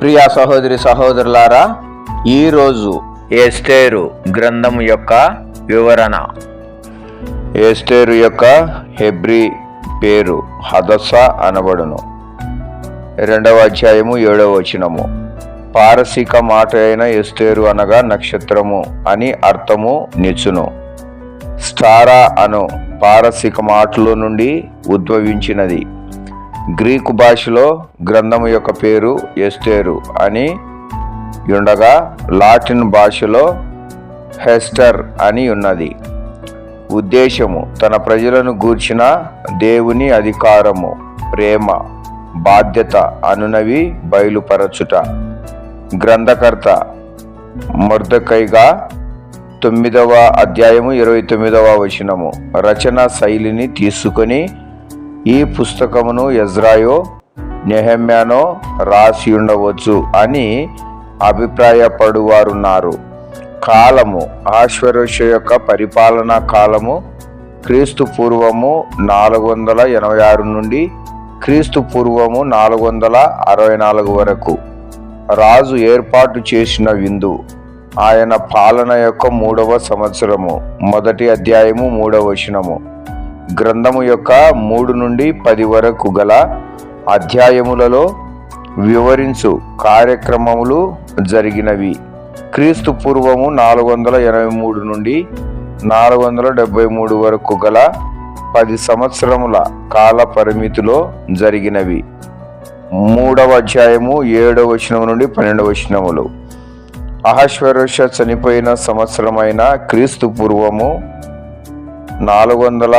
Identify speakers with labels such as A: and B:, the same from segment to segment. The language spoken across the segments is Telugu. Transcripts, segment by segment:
A: ప్రియా సహోదరి సహోదరులారా ఈరోజు ఎస్టేరు గ్రంథం యొక్క వివరణ. ఎస్టేరు యొక్క హెబ్రి పేరు హదస అనబడును. రెండవ అధ్యాయము ఏడవ వచనము. పారసీక మాట అయిన ఎస్టేరు అనగా నక్షత్రము అని అర్థము నిచ్చును. స్టారా అను పారసీక మాటలో నుండి ఉద్భవించినది. గ్రీకు భాషలో గ్రంథము యొక్క పేరు ఎస్టేరు అని ఉండగా లాటిన్ భాషలో హెస్టర్ అని ఉన్నది. ఉద్దేశము తన ప్రజలను గూర్చిన దేవుని అధికారము ప్రేమ బాధ్యత అనునవి బయలుపరచుట. గ్రంథకర్త మొర్దకైగా తొమ్మిదవ అధ్యాయము ఇరవై తొమ్మిదవ వచనము రచన శైలిని తీసుకొని ఈ పుస్తకమును ఎజ్రాయో నెహమ్యానో రాసి ఉండవచ్చు అని అభిప్రాయపడువారున్నారు. కాలము ఆశ్వరుష యొక్క పరిపాలనా కాలము క్రీస్తు పూర్వము నాలుగు వందల ఎనభై ఆరు నుండి క్రీస్తు పూర్వము నాలుగు వందల అరవై నాలుగు వరకు. రాజు ఏర్పాటు చేసిన విందు ఆయన పాలన యొక్క మూడవ సంవత్సరము మొదటి అధ్యాయము మూడవ వచనము. గ్రంథము యొక్క మూడు నుండి పది వరకు గల అధ్యాయములలో వివరించు కార్యక్రమములు జరిగినవి. క్రీస్తు పూర్వము నాలుగు వందల ఎనభై మూడు నుండి నాలుగు వందల డెబ్బై మూడు వరకు గల పది సంవత్సరముల కాల పరిమితిలో జరిగినవి. మూడవ అధ్యాయము ఏడవ వచనం నుండి పన్నెండవ వచనములు. అహశ్వరుష చనిపోయిన సంవత్సరమైన క్రీస్తు పూర్వము నాలుగు వందల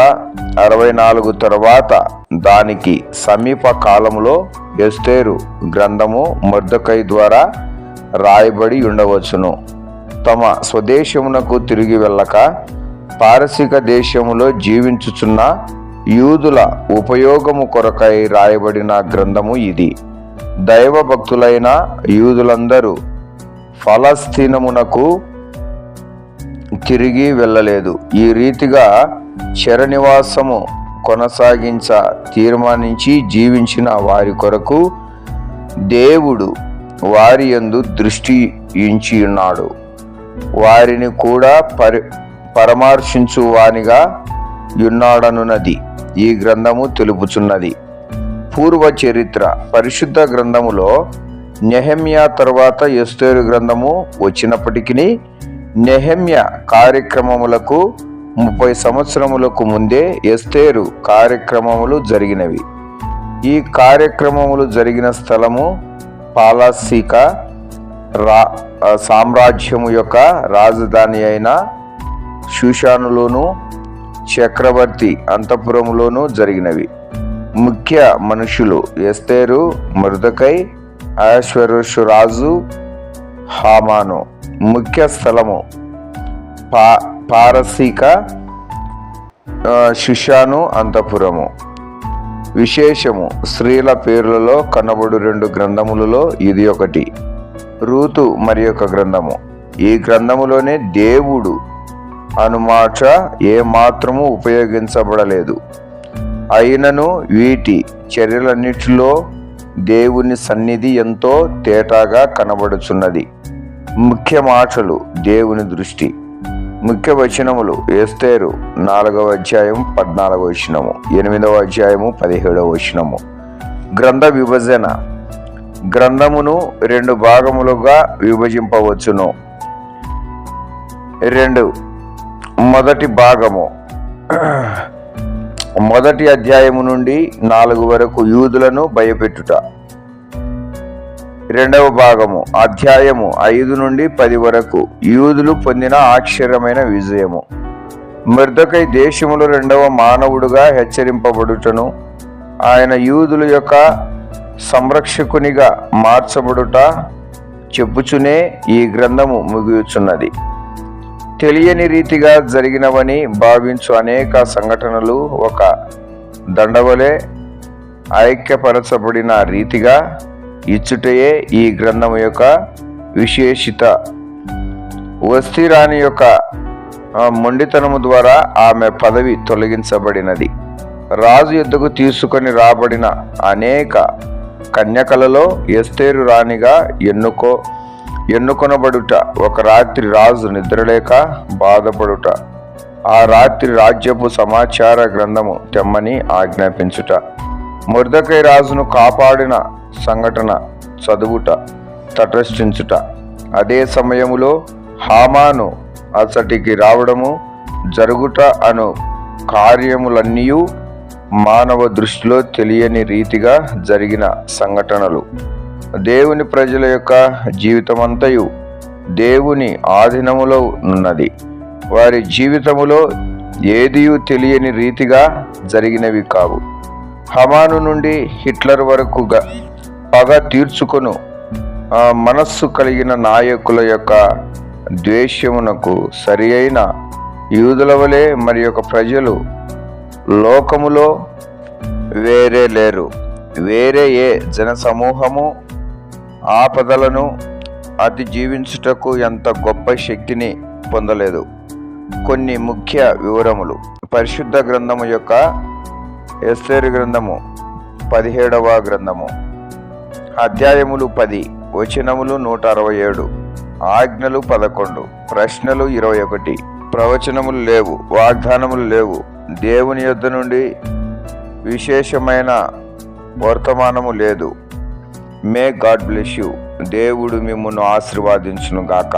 A: అరవై నాలుగు తర్వాత దానికి సమీప కాలంలో ఎస్తేరు గ్రంథము మొర్దకై ద్వారా రాయబడి ఉండవచ్చును. తమ స్వదేశమునకు తిరిగి వెళ్ళక పారసిక దేశములో జీవించుచున్న యూదుల ఉపయోగము కొరకై రాయబడిన గ్రంథము ఇది. దైవ భక్తులైన యూదులందరూ ఫలస్తీనమునకు తిరిగి వెళ్ళలేదు. ఈ రీతిగా చరనివాసము కొనసాగించ తీర్మానించి జీవించిన వారి కొరకు దేవుడు వారి యందు దృష్టి ఉన్నాడు వారిని కూడా పరి పరమర్శించువానిగా ఉన్నాడనున్నది ఈ గ్రంథము తెలుపుచున్నది. పూర్వ చరిత్ర పరిశుద్ధ గ్రంథములో నెహమ్యా తర్వాత ఎస్తేరు గ్రంథము వచ్చినప్పటికీ నెహమ్య కార్యక్రమములకు ముప్పై సంవత్సరములకు ముందే ఎస్తేరు కార్యక్రమములు జరిగినవి. ఈ కార్యక్రమములు జరిగిన స్థలము పాలాసీక రా సామ్రాజ్యము యొక్క రాజధాని అయిన శూషానులోను చక్రవర్తి అంతఃపురములోను జరిగినవి. ముఖ్య మనుషులు ఎస్తేరు మృదకై అశ్వరుషు రాజు హామాను ముఖ్య స్థలము పా పారసీక శిషాను శుషాను అంతఃపురము. విశేషము స్త్రీల పేర్లలో కనబడు రెండు గ్రంథములలో ఇది ఒకటి. రూతు మరి ఒక గ్రంథము. ఈ గ్రంథములోనే దేవుడు అనుమాట ఏమాత్రము ఉపయోగించబడలేదు. అయినను వీటి చర్యలన్నిటిలో దేవుని సన్నిధి ఎంతో తేటాగా కనబడుచున్నది. ముఖ్య మాటలు దేవుని దృష్టి. ముఖ్య వచనములు ఏస్తేరు నాలుగవ అధ్యాయం పద్నాలుగవ వచనము ఎనిమిదవ అధ్యాయము పదిహేడవ వచనము. గ్రంథ విభజన. గ్రంథమును రెండు భాగములుగా విభజింపవచ్చును. రెండు. మొదటి భాగము. మొదటి అధ్యాయము నుండి నాలుగు వరకు యూదులను భయపెట్టుట. రెండవ భాగము అధ్యాయము ఐదు నుండి పది వరకు యూదులు పొందిన ఆశ్చర్యమైన విజయము. మృదకై దేశములో రెండవ మానవుడుగా హెచ్చరింపబడుటను ఆయన యూదుల యొక్క సంరక్షకునిగా మార్చబడుట చెప్పుచునే ఈ గ్రంథము ముగియుచున్నది. తెలియని రీతిగా జరిగినవని భావించు అనేక సంఘటనలు ఒక దండవలే ఐక్యపరచబడిన రీతిగా ఇచ్చుటయే ఈ గ్రంథం యొక్క విశేషిత వస్తిరాణి యొక్క మొండితనము ద్వారా ఆమె పదవి తొలగించబడినది. రాజు యుద్ధకు తీసుకొని రాబడిన అనేక కన్యకలలో ఎస్తేరు రాణిగా ఎన్నుకో ఎన్నుకొనబడుట. ఒక రాత్రి రాజు నిద్రలేక బాధపడుట. ఆ రాత్రి రాజ్యపు సమాచార గ్రంథము తెమ్మని ఆజ్ఞాపించుట. ముర్దకై రాజును కాపాడిన సంఘటన చదువుట తటస్థించుట. అదే సమయములో హామాను అసటికి రావడము జరుగుట అను కార్యములన్నీ మానవ దృష్టిలో తెలియని రీతిగా జరిగిన సంఘటనలు. దేవుని ప్రజల యొక్క జీవితమంతయు దేవుని ఆధీనములో ఉన్నది. వారి జీవితములో ఏదియూ తెలియని రీతిగా జరిగినవి కావు. హమాను నుండి హిట్లర్ వరకు పగ తీర్చుకొను. మనస్సు కలిగిన నాయకుల యొక్క ద్వేషమునకు సరి అయిన యూదుల వలె మరి యొక్క ప్రజలు లోకములో వేరే లేరు. వేరే ఏ జన సమూహము ఆపదలను అతి జీవించుటకు ఎంత గొప్ప శక్తిని పొందలేదు. కొన్ని ముఖ్య వివరములు. పరిశుద్ధ గ్రంథము యొక్క ఎస్సేరు గ్రంథము పదిహేడవ గ్రంథము. అధ్యాయములు పది వచనములు నూట అరవై ఏడు ఆజ్ఞలు పదకొండు ప్రశ్నలు ఇరవై ఒకటి. ప్రవచనములు లేవు వాగ్దానములు లేవు. దేవుని యొద్ద నుండి విశేషమైన వర్తమానము లేదు. మే గాడ్ బ్లెస్ యూ దేవుడు మిమ్మల్ని ఆశీర్వాదించును గాక